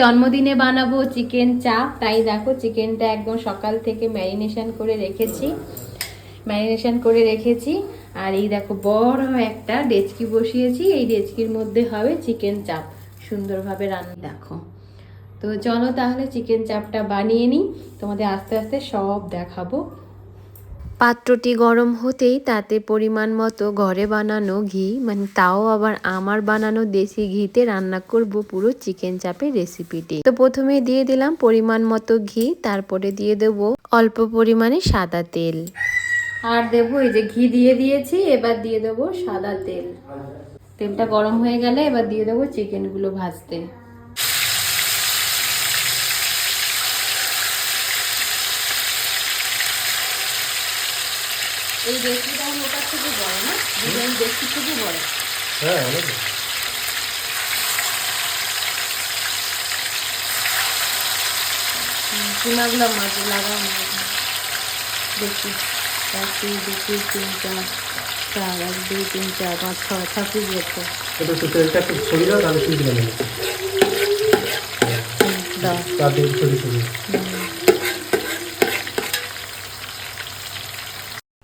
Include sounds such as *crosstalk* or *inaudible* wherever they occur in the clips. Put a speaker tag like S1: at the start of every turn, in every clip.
S1: জন্মদিনে বানাবো চিকেন চাপ। তাই দেখো চিকেনটা একদম সকাল থেকে ম্যারিনেশন করে রেখেছি। ম্যারিনেশন করে রেখেছি। আর এই দেখো বড় একটা ডেচকি বসিয়েছি। এই ডেচকির মধ্যে হবে চিকেন চাপ। সুন্দরভাবে রান্না। দেখো তো চলো তাহলে চিকেন চাপটা বানিয়ে নিই। তোমাদের আস্তে আস্তে সব দেখাবো। পাত্রটি গরম হতেই তাতে পরিমাণ মতো ঘরে বানানো ঘি মানে তাও আবার আমার বানানো দেশি ঘিতে রান্না করব পুরো চিকেন চাপের রেসিপিটি তো প্রথমে দিয়ে দিলাম পরিমাণ মতো ঘি তারপরে দিয়ে দেব অল্প পরিমাণে সাদা তেল। আর দেবো এই যে ঘি দিয়ে দিয়েছি এবার দিয়ে দেবো সাদা তেল। তেলটা গরম হয়ে গেলে এবার দিয়ে দেবো চিকেনগুলো ভাজতে। এই রেসিপিটা ওটার থেকে বড় না বিরিয়ানি দেশি থেকে বড়।
S2: হ্যাঁ অনেক
S1: চুনাগুলো মাঝে লাগাও দেখি এক দুই দুই তিন চার চার এক দুই তিন চার পাঁচ ছয় ছাব্বিশ বছর
S2: এটা একটু তেলটা একটু ছড়িয়ে দাও তাহলে সুবিধা নেই
S1: দাও।
S2: তাতে ছড়িয়ে ছড়িয়ে।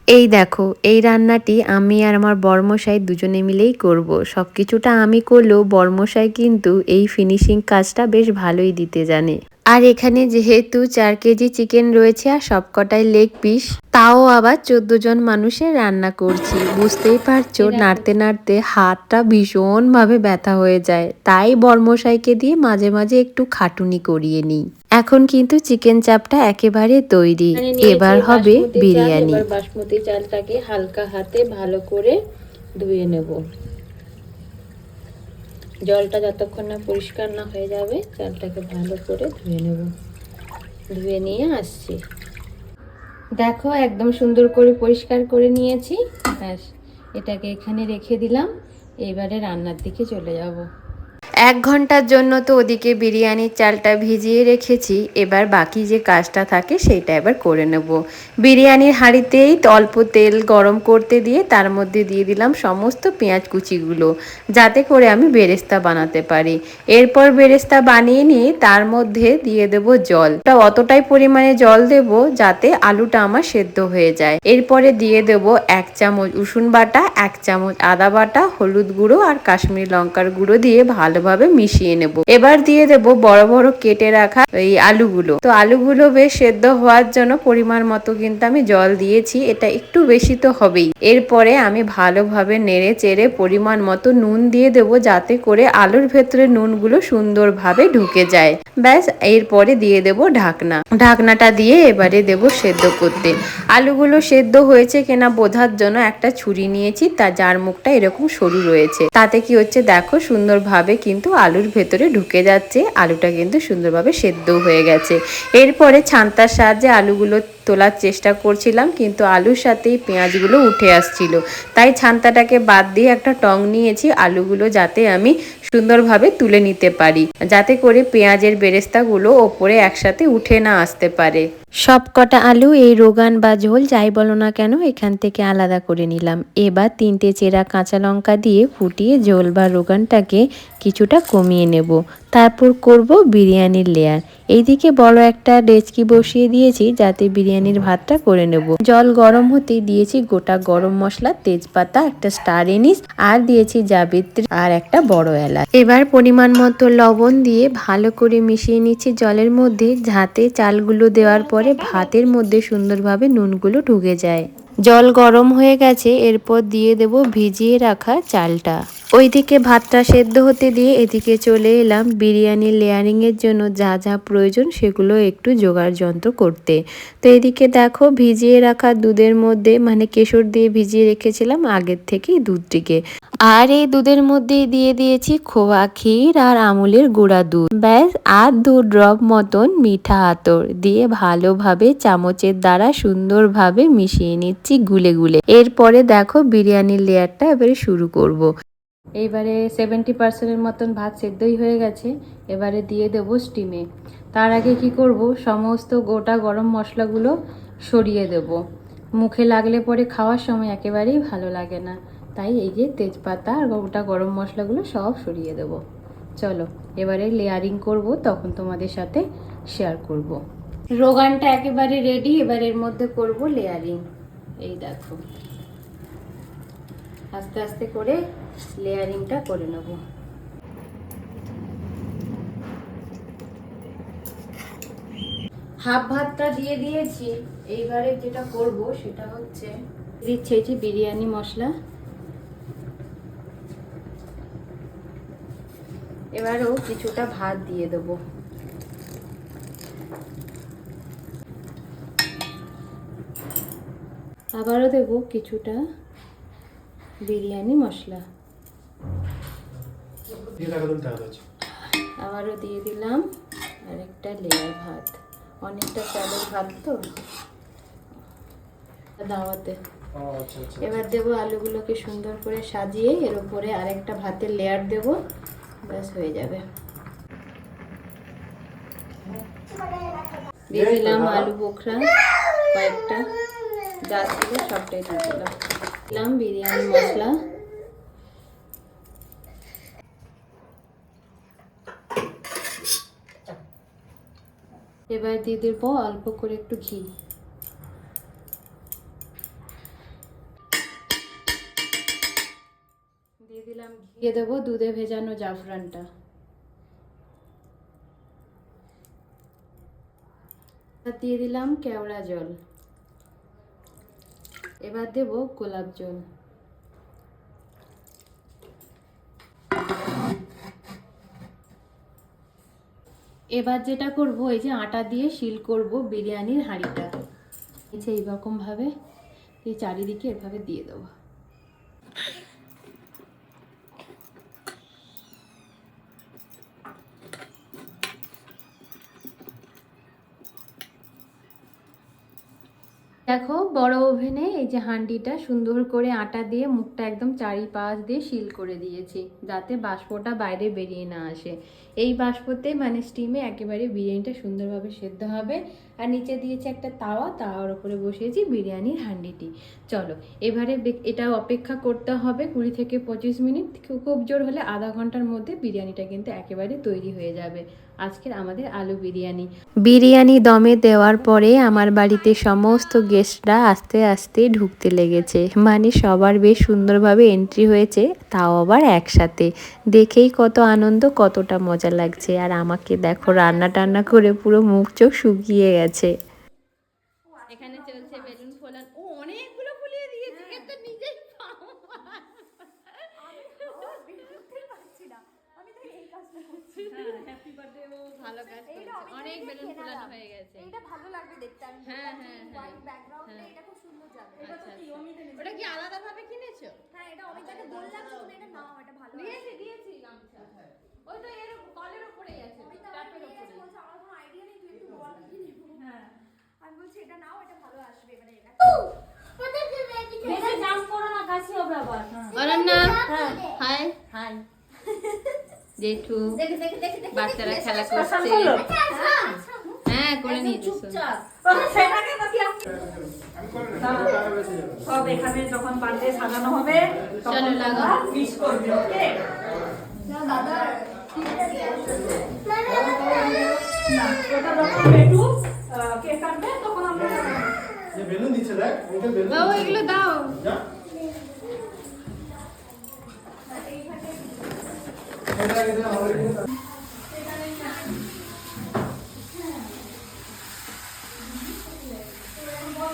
S1: এই দেখো এই রান্নাটি আমি আর আমার বর্মশাই দুজনে মিলেই করব। সব কিছুটা আমি করলেও বর্মশাই কিন্তু এই ফিনিশিং কাজটা বেশ ভালোই দিতে জানে। আর এখানে যেহেতু চার কেজি চিকেন রয়েছে আর সবকটাই লেগ পিস তাও আবার চোদ্দ জন মানুষের রান্না করছি। বুঝতেই পারছ নাড়তে নাড়তে হাতটা ভীষণভাবে ব্যথা হয়ে যায়। তাই বর্মশাইকে দিয়ে মাঝে মাঝে একটু খাটুনি করিয়ে নিই। এখন কিন্তু চিকেন চাপটা একেবারে তৈরি। এবার হবে বিরিয়ানি। বাসমতি চালটাকে হালকা হাতে ভালো করে ধুয়ে নেব। জলটা যতক্ষণ না পরিষ্কার না হয়ে যাবে চালটাকে ভালো করে ধুয়ে নেব। ধুয়ে নিয়ে আসছি। দেখো একদম সুন্দর করে পরিষ্কার করে নিয়েছি। ব্যাস এটাকে এখানে রেখে দিলাম। এবারে রান্নার দিকে চলে যাব। এক ঘণ্টার জন্য তো ওদিকে বিরিয়ানির চালটা ভিজিয়ে রেখেছি, এবার বাকি যে কাজটা থাকে সেটা এবার করে নেব। বিরিয়ানির হাঁড়িতেই অল্প তেল গরম করতে দিয়ে তার মধ্যে দিয়ে দিলাম সমস্ত পেঁয়াজ কুচিগুলো, যাতে করে আমি বেরেস্তা বানাতে পারি। এরপর বেরেস্তা বানিয়ে নিয়ে তার মধ্যে দিয়ে দেব জল। অতটাই পরিমাণে জল দেব যাতে আলুটা আমার সেদ্ধ হয়ে যায়। এরপরে দিয়ে দেব এক চামচ উসুন বাটা, এক চামচ আদা বাটা, হলুদ গুঁড়ো আর কাশ্মীর লঙ্কার গুঁড়ো দিয়ে ভালোভাবে মিশিয়ে নেব। এবার দিয়ে দেব বড় বড় কেটে রাখা এই আলুগুলো। তো আলুগুলো বেশ সেদ্ধ হওয়ার জন্য পরিমাণ মতো কিন্তু আমি জল দিয়েছি, এটা একটু বেশি তো হবেই। এরপরে আমি ভালোভাবে নেড়ে চেড়ে পরিমাণ মতো নুন দিয়ে দেব যাতে করে আলুর ভেতরে নুনগুলো সুন্দরভাবে ঢুকে যায়। ব্যাস, এরপরে দিয়ে দেব ঢাকনা। ঢাকনাটা দিয়ে এবারে দেব সেদ্ধ করতে। আলুগুলো সেদ্ধ হয়েছে কিনা বোঝার জন্য একটা ছুরি নিয়েছি, তা যার মুখটা এরকম সরু রয়েছে। তাতে কি হচ্ছে, দেখো সুন্দরভাবে কিন্তু আলুর ভেতরে ঢুকে যাচ্ছে। আলুটা কিন্তু সুন্দরভাবে সেদ্ধ হয়ে গেছে। এরপরে ছান্তার সাহায্যে আলুগুলো তোলার চেষ্টা করছিলাম, কিন্তু আলুর সাথেই পেঁয়াজগুলো উঠে আসছিল। তাই ছান্তাটাকে বাদ দিয়ে একটা টং নিয়েছি, আলুগুলো যাতে আমি সুন্দরভাবে তুলে নিতে পারি, যাতে করে পেঁয়াজের বেরেস্তাগুলো ওপরে একসাথে উঠে না আসতে পারে। সব কটা আলু এই রোগান বা ঝোল, যাই বলো না কেন, এখান থেকে আলাদা করে নিলাম। এবার তিনটে চেরা কাঁচা লঙ্কা দিয়ে ফুটিয়ে ঝোল বা রোগানটাকে কিছুটা কমিয়ে নেব। তারপর করব বিরিয়ানির লেয়ার এইদিকে বড় একটা ডেচকি বসিয়ে দিয়েছি, যাতে বিরিয়ানির ভাতটা করে নেব। জল গরম হতেই দিয়েছি গোটা গরম মশলা, তেজপাতা, একটা স্টার এনিস আর দিয়েছি জাবিত্রী আর একটা বড় এলাচ। এবার পরিমাণ মতো লবণ দিয়ে ভালো করে মিশিয়ে নিচ্ছি জলের মধ্যে, যাতে চালগুলো দেওয়ার পরে ভাতের মধ্যে সুন্দরভাবে নুনগুলো ঢুকে যায়। জল গরম হয়ে গেছে, এরপর দিয়ে দেব ভিজিয়ে রাখা চালটা। ওইদিকে ভাতটা সেদ্ধ হতে দিয়ে এদিকে চলে এলাম বিরিয়ানি লেয়ারিংয়ের জন্য যা যা প্রয়োজন সেগুলো একটু জোগাড় যন্ত্র করতে। তো এদিকে দেখো ভিজিয়ে রাখা দুধের মধ্যে মানে কেশর দিয়ে ভিজিয়ে রেখেছিলাম আগের থেকেই দুধটিকে। আর এই দুধের মধ্যে দিয়ে দিয়েছি খোয়া ক্ষীর আর আমুলের গুঁড়া দুধ। ব্যাস, আর দু ড্রপ মতন মিঠা আতর দিয়ে ভালোভাবে চামচের দ্বারা সুন্দরভাবে মিশিয়ে নিচ্ছি গুলে গুলে। এরপরে দেখো বিরিয়ানির লেয়ারটা এবারে শুরু করব। এইবারে সেভেন্টি পার্সেন্টের মতন ভাত সেদ্ধই হয়ে গেছে, এবারে দিয়ে দেব স্টিমে তার আগে কি করব? সমস্ত গোটা গরম মশলাগুলো
S3: সরিয়ে দেব। মুখে লাগলে পরে খাওয়ার সময় একেবারেই ভালো লাগে না। তাই এই যে তেজপাতা আর গোটা গরম মশলাগুলো সব সরিয়ে দেব। চলো, এবারে লেয়ারিং করব, তখন তোমাদের সাথে শেয়ার করব। রোগানটা একেবারে রেডি এবার এর মধ্যে করব লেয়ারিং এই দেখো। আস্তে আস্তে করে লেয়ারিংটা করে নেব। হাফ ভাতটা দিয়ে দিয়েছি। এইবারে যেটা করব সেটা হচ্ছে দিচ্ছে যে বিরিয়ানি মশলা। এবারেও কিছুটা ভাত দিয়ে দেবো। আবারও দেব কিছুটা বিরিয়ানি মশলা। আবারও দিয়ে দিলাম আরেকটা লেয়ার ভাত। অনেকটা চালের ভাত তো? দাওয়াতে।
S2: ও আচ্ছা আচ্ছা
S3: এবার দেবো আলুগুলোকে সুন্দর করে সাজিয়ে এর উপরে আরেকটা ভাতের লেয়ার দেবো। ব্যাস হয়ে যাবে। দিয়ে দিলাম আলু বোখরা কয়েকটা। যা ছিল সবটাই দিয়ে দিলাম। দিলাম বিরিয়ানি মশলা। এবার দিয়ে দেবো অল্প করে একটু ঘি। দিয়ে দিলাম ঘি। দিয়ে দেবো দুধে ভেজানো জাফরানটা। দিয়ে দিলাম কেওড়া জল। এবার দেব গোলাপ জল। এবার যেটা করব, এই যে আটা দিয়ে শিল করব বিরিয়ানির হাঁড়িটা। এই যে এইরকমভাবে, এই চারিদিকে এভাবে দিয়ে দেবো। দেখো বড় ওভেনে এই যে হাঁডিটা সুন্দর করে আটা দিয়ে মুখটা একদম চারিপাশ দিয়ে শিল করে দিয়েছি, যাতে বাষ্পটা বাইরে বেরিয়ে না আসে। এই বাষ্পতে মানে স্টিমে একেবারে বিরিয়ানিটা সুন্দরভাবে সেদ্ধ হবে। আর নিচে দিয়েছি একটা তাওয়া, তাওয়ার উপরে বসিয়েছি বিরিয়ানির হাঁডিটি চলো, এবারে এটা অপেক্ষা করতে হবে কুড়ি থেকে পঁচিশ মিনিট। খুব জোর হলে আধা ঘণ্টার মধ্যে বিরিয়ানিটা কিন্তু একেবারে তৈরি হয়ে যাবে। আজকের আমাদের আলু বিরিয়ানি। বিরিয়ানি দমে দেওয়ার পরে আমার বাড়িতে সমস্ত গেস্টরা আস্তে আস্তে ঢুকতে লেগেছে। মানে সবার বেশ সুন্দরভাবে এন্ট্রি হয়েছে, তাও আবার একসাথে। দেখেই কত আনন্দ, কতটা মজা লাগছে। আর আমাকে দেখো, রান্না টান্না করে পুরো মুখ চোখ শুকিয়ে গেছে। এখানে চলছে বেলুন ফোলান। ও অনেকগুলো ফুলিয়ে দিয়েছে তো নিজেই
S4: বেরোতেই পারছি না। আমি তো এই কাজটা করছি।
S3: হ্যাপি বার্থডে ও ভালো কাজ
S4: এইটা
S3: করেছে।
S4: অনেক
S3: অনেক
S4: দিন
S3: বেলুন
S4: থেকে
S3: ফোলানো
S4: কেনা।
S3: হয়ে গেছে।
S4: এইটা ভালো লাগবে দেখতে। আমি। হোয়াইট ব্যাকগ্রাউন্ডে। এটা খুব সুন্দর যাবে।
S3: আচ্ছা, আচ্ছা। ওটা কি আলাদা ভাবে কিনেছো?
S4: হ্যাঁ এটা অমিতাকে বললাম তুমি এটা নাও এটা ভালো
S3: দিয়েছি দিয়েছি। গামছা ওই তো এর কলের উপরেই আছে ট্যাপের উপরে
S4: বলছে আমার কোনো আইডিয়া নেই তুই একটু বল কি নেব? হ্যাঁ। আমি বলছি এটা নাও এটা ভালো আসবে। মানে এটা
S5: বেশি জাম্প করো না কাশি হবে আবার
S3: অরণ্যা হাই।
S5: হাই।
S3: জেঠু।
S4: দেখে দেখে দেখে দেখে
S3: বাচ্চারা খেলা করছে। হ্যাঁ। করে নিয়েছি
S6: সব। এখানে যখন বার্থডে সাজানো হবে
S3: চলো
S6: মিস করবে ওকে
S4: দাদা
S3: এগুলো দাও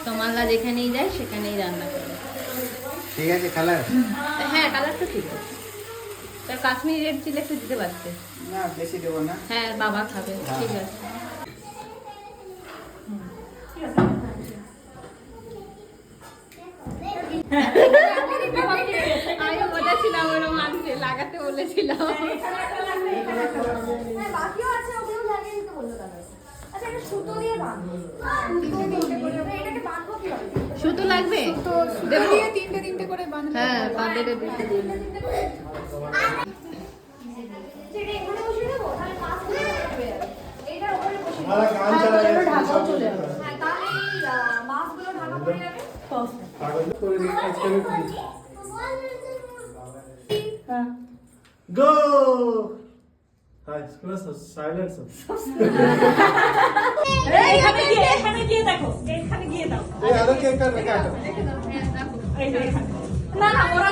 S3: তোমাল্লা যেখানেই যায় সেখানেই রান্না করে।
S7: ঠিক আছে কালার
S3: হ্যাঁ কালারটা ঠিক আছে। তার কাশ্মীরি রেড চিলি একটু দিতে পারতে?
S7: না বেশি দেবো না।
S3: হ্যাঁ বাবা খাবে ঠিক আছে। আমি বলেছিলাম ওরকম আনতে লাগাতে বলেছিলাম।
S4: হ্যাঁ বাকিও আছে ওগুলো লাগিয়ে দিতে বলল আচ্ছা এটা সুতো দিয়ে বাঁধবো এটাকে বাঁধবো
S3: লাগবে?
S4: সুতো দিয়ে তিনটে তিনটে করে বাঁধবো
S3: হ্যাঁ বাঁধে
S4: তিনটে তিনটে করে
S2: করে গো হাই পুরো সাইলেন্স
S6: এখানে গিয়ে এখানে গিয়ে দেখো এখানে গিয়ে দাও
S2: এই আরও কেক কাটবে কাটো
S6: এই এখানে। না না ওরা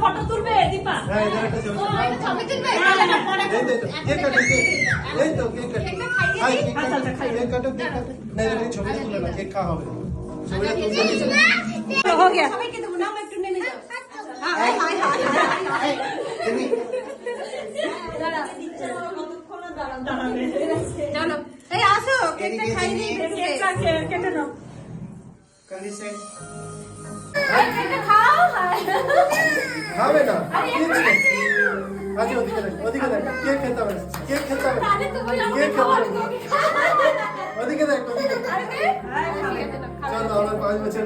S6: ফটো তুলবে
S2: ছবি ছবি তুলবে? ছবি তুলে
S4: হ্যাঁ আসো
S6: কেটে নাও।
S2: খাবে না। আচ্ছা ওদিকে দেখ ওদিকে দেখ কেক খেতে হবে? খেতে খেতে ওদিকে দেখ ওদিকে। আমরা পাঁচ বছর।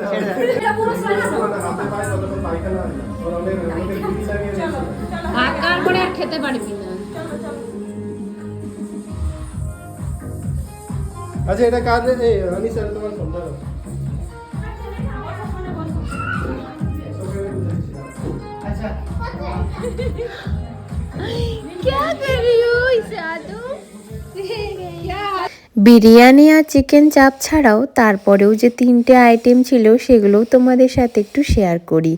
S1: আকার করে আর খেতে পারবি না?
S2: আচ্ছা এটা কার রে? এই রানি তোমার
S1: বিরিয়ানি আর চিকেন চাপ ছাড়াও তারপরেও যে তিনটে আইটেম ছিল সেগুলোও তোমাদের সাথে একটু শেয়ার করি।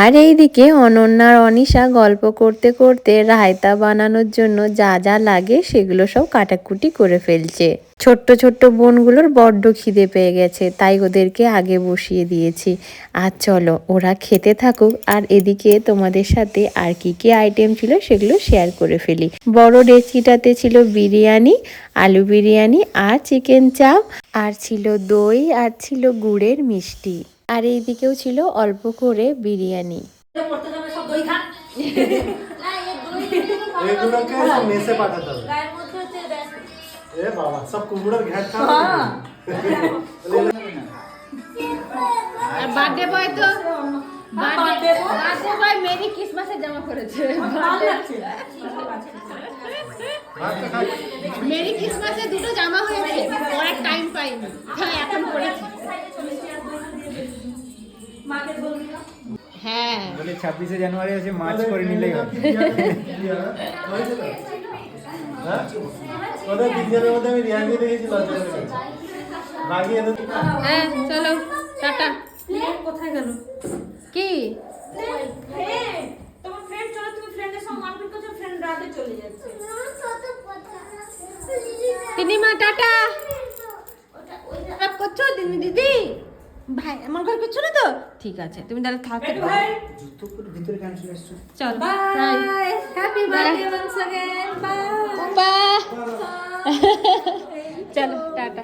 S1: আর এইদিকে অনন্যার অনিশা গল্প করতে করতে রায়তা বানানোর জন্য যা যা লাগে সেগুলো সব কাটাকুটি করে ফেলছে। ছোট্ট ছোট্ট বোনগুলোর বড্ড খিদে পেয়ে গেছে তাই ওদেরকে আগে বসিয়ে দিয়েছি। আর চলো ওরা খেতে থাকুক আর এদিকে তোমাদের সাথে আর কি কি আইটেম ছিল সেগুলো শেয়ার করে ফেলি। বড় ডেচকিটাতে ছিল বিরিয়ানি আলু বিরিয়ানি আর চিকেন চাপ আর ছিল দই আর ছিল গুড়ের মিষ্টি। আর এইদিকেও ছিল অল্প করে বিরিয়ানি। *laughs*
S3: এই
S2: মেসে পাঠাতে হবে।
S1: আর বার্থডে বয় তো বার্থডে বয়। মেরি ক্রিসমাসের জামা পরেছে মেরি ক্রিসমাসে দুটো জামা হয়েছে। পরে টাইম পাইনি। হ্যাঁ এখন পরেছি হ্যাঁ।
S7: বলে ছাব্বিশে জানুয়ারি আছে মার্চ করে নিলেই হবে।
S2: হ্যাঁ? ওদের তিনজনের মধ্যে আমি রিয়াঙ্গি দেখেছি লজ্জা করে
S1: হ্যাঁ চলো টাটা।
S6: কোথায় গেল?
S1: কি?
S6: ফ্রেন্ড তোমার ফ্রেন্ড চলো তুমি ফ্রেন্ডের সঙ্গে মারপিট করছ ফ্রেন্ড রাতে চলে যাচ্ছে।
S1: তিনিমা টাটা। করছ দিদি? ভাই আমার ঘর করছো না তো ঠিক আছে তুমি তাহলে থাকতে
S6: একটু ভাই
S7: জুতো পরে ভিতরে কেন চলে এসছো
S1: চল
S4: bye happy birthday once again bye
S1: চলো টাটা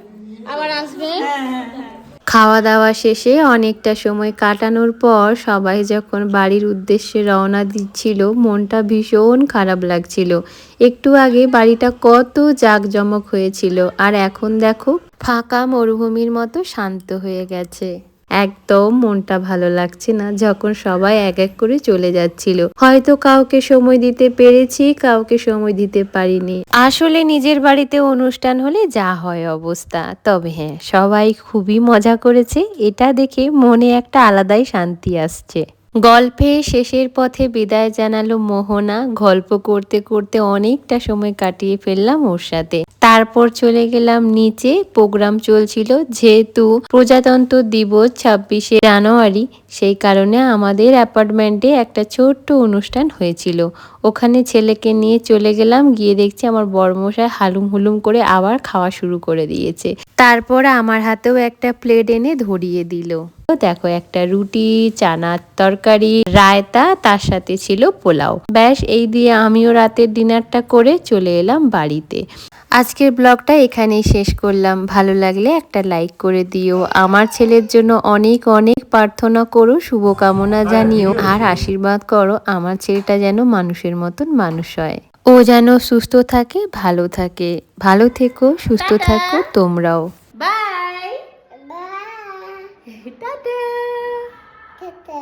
S1: আবার আসবে
S6: হ্যাঁ হ্যাঁ হ্যাঁ
S1: খাওয়া দাওয়া শেষে অনেকটা সময় কাটানোর পর সবাই যখন বাড়ির উদ্দেশ্যে রওনা দিচ্ছিল, মনটা ভীষণ খারাপ লাগছিল। একটু আগে বাড়িটা কত জাঁকজমক হয়েছিল, আর এখন দেখো, ফাঁকা মরুভূমির মতো শান্ত হয়ে গেছে। একদম মনটা ভালো লাগছে না যখন সবাই এক এক করে চলে যাচ্ছিল। হয়তো কাউকে সময় দিতে পেরেছি, কাউকে সময় দিতে পারিনি। আসলে নিজের বাড়িতে অনুষ্ঠান হলে যা হয় অবস্থা। তবে হ্যাঁ সবাই খুবই মজা করেছে। এটা দেখে মনে একটা আলাদাই শান্তি আসছে। গল্পে শেষের পথে বিদায় জানালো মোহনা। গল্প করতে করতে অনেকটা সময় কাটিয়ে ফেললাম ওর সাথে। তারপর চলে গেলাম নিচে। প্রোগ্রাম চলছিল যেহেতু প্রজাতন্ত্র দিবস ছাব্বিশে জানুয়ারি। সেই কারণে আমাদের অ্যাপার্টমেন্টে একটা ছোট্ট অনুষ্ঠান হয়েছিল। ওখানে ছেলেকে নিয়ে চলে গেলাম, গিয়ে দেখছি আমার বড়মশাই হালুম হুলুম করে আবার খাওয়া শুরু করে দিয়েছে। তারপর আমার হাতেও একটা প্লেট এনে ধরিয়ে দিল। দেখো, একটা রুটি, চানার তরকারি, রায়তা, তার সাথে ছিল পোলাও। ব্যাস, এই দিয়ে আমিও রাতের ডিনারটা করে চলে এলাম বাড়িতে। আজকের ব্লগটা এখানেই শেষ করলাম। ভালো লাগলে একটা লাইক করে দিও। আমার ছেলের জন্য অনেক অনেক প্রার্থনা করো শুভকামনা জানিও আর আশীর্বাদ করো আমার ছেলেটা যেন মানুষের মতন মানুষ হয়। ও যেন সুস্থ থাকে ভালো থাকে। ভালো থেকো সুস্থ থাকো তোমরাও। বাই। টাটা।